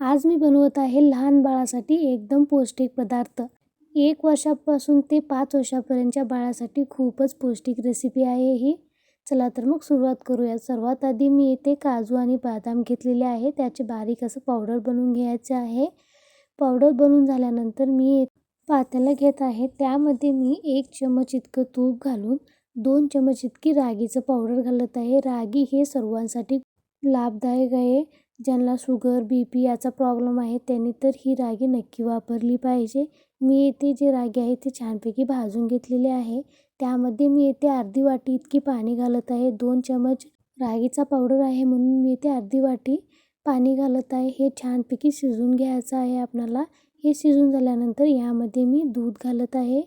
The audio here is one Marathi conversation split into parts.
आज मी बनवत आहे लहान बाळासाठी एकदम पौष्टिक पदार्थ. एक वर्षापासून ते पाच वर्षापर्यंतच्या बाळासाठी खूपच पौष्टिक रेसिपी आहे ही. चला तर मग सुरुवात करूया सर्वात आधी मी येथे काजू आणि बदाम घेतलेले आहे त्याचे बारीक असं पावडर बनवून घ्यायचे आहे. पावडर बनवून झाल्यानंतर मी पातेला घेत आहे. त्यामध्ये मी एक चमच इतकं तूप घालून दोन चमच इतकी रागीचं पावडर घालत आहे. रागी हे सर्वांसाठी लाभदायक आहे. ज्यांना शुगर बी पी याचा प्रॉब्लेम आहे त्यांनी तर ही रागी नक्की वापरली पाहिजे. मी येथे जे रागी आहे ते छानपैकी भाजून घेतलेले आहे. त्यामध्ये मी येथे अर्धी वाटी इतकी पाणी घालत आहे. दोन चमच रागीचा पावडर आहे म्हणून मी येथे अर्धी वाटी पाणी घालत आहे. हे छानपैकी शिजून घ्यायचं आहे आपणाला. हे शिजून झाल्यानंतर यामध्ये मी दूध घालत आहे.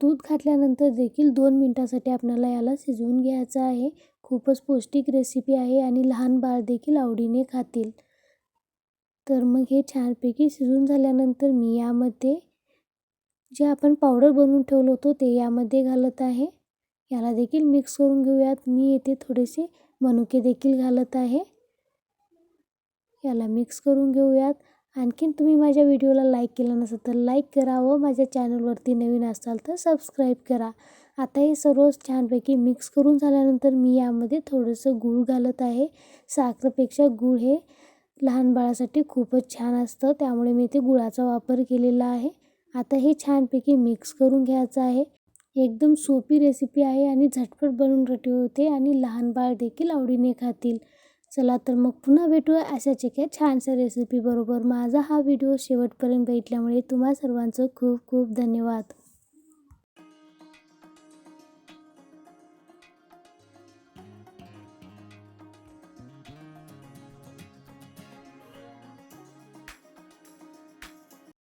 दूध घातल्यानंतर देखील दोन मिनटासाठी आपल्याला याला शिजवून घ्यायचं आहे. खूपच पौष्टिक रेसिपी आहे आणि लहान बाळ देखील आवडीने खातील. तर मग हे छानपैकी शिजून झाल्यानंतर मी यामध्ये जे आपण पावडर बनवून ठेवलं होतं ते यामध्ये घालत आहे. याला देखील मिक्स करून घेऊयात. मी येथे थोडेसे मनुके देखील घालत आहे. याला मिक्स करून घेऊयात. आणखीन तुम्ही माझ्या व्हिडिओला लाईक केलं नसेल तर लाईक करा व माझ्या चॅनलवरती नवीन असाल तर सबस्क्राईब करा. आता हे सर्व छानपैकी मिक्स करून झाल्यानंतर मी यामध्ये थोडंसं गूळ घालत आहे. साखरेपेक्षा गूळ हे लहान बाळासाठी खूपच छान असतं. त्यामुळे मी ते गुळाचा वापर केलेला आहे. आता हे छानपैकी मिक्स करून घ्यायचं आहे. एकदम सोपी रेसिपी आहे आणि झटपट बनवून रटी होते आणि लहान बाळ देखील आवडीने खातील. चला तर मग पुन्हा भेटूया अशाच एका छानशा रेसिपीबरोबर माझा हा व्हिडिओ शेवटपर्यंत बघितल्यामुळे तुम्हा सर्वांचं खूप खूप धन्यवाद.